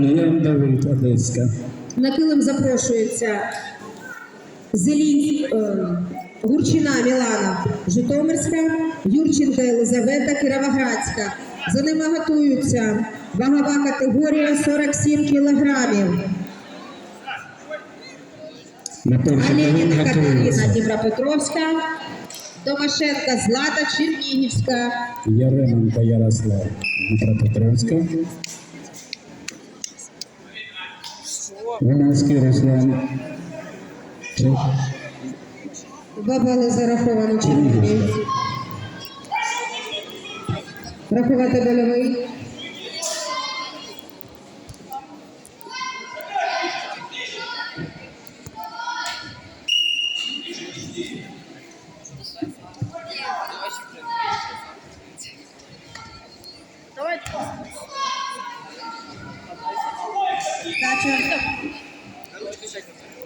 Ян Давид Одеська. На килим запрошується Зелінь е, Гурчина Мілана Житомирська, Юрченка Єлизавета Кіровоградська. За ними готуються вагова категорія 47 кілограмів. На Оленіна Катерина Дніпропетровська, Томашенка Злата Чернігівська, Яременко Ярослав Дніпропетровська. Гуманський Руслан. Два бали зараховано червоні. Рахувати больовий.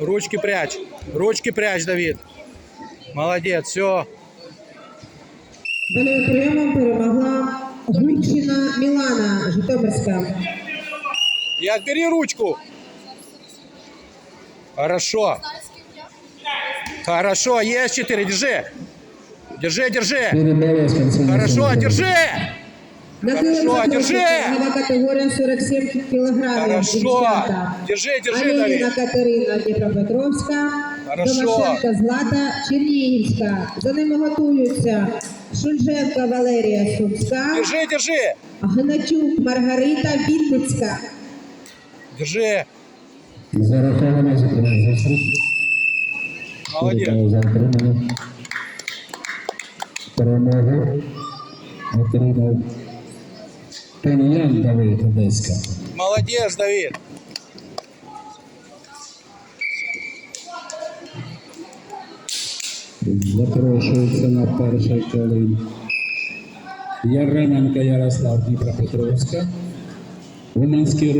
Ручки прячь. Ручки прячь, Давид. Молодец, все. Больовим прийомом перемогла Гульчина Мілана Житомирська. И отбери ручку. Хорошо. Хорошо, есть четыре, держи. Держи, держи. Хорошо, держи. Хорошо, держи! вагова категорія 47 кілограмів. Хорошо. дівчата. Держи, держи, Давид. Катерина Дніпропетровська, Хорошо. Томашенка Злата Чернігівська. За ними готуються Шульженка Валерія Сумська, Держи, держи. Гнатюк Маргарита Вінницька. Держи. Зараховано за зустріч. Молодец. Перемогу отримав Ян Давид Одеська. Молодец, Давид. Запрошується на перший колін Яременко Ярослав Дніпропетровська. Гуманський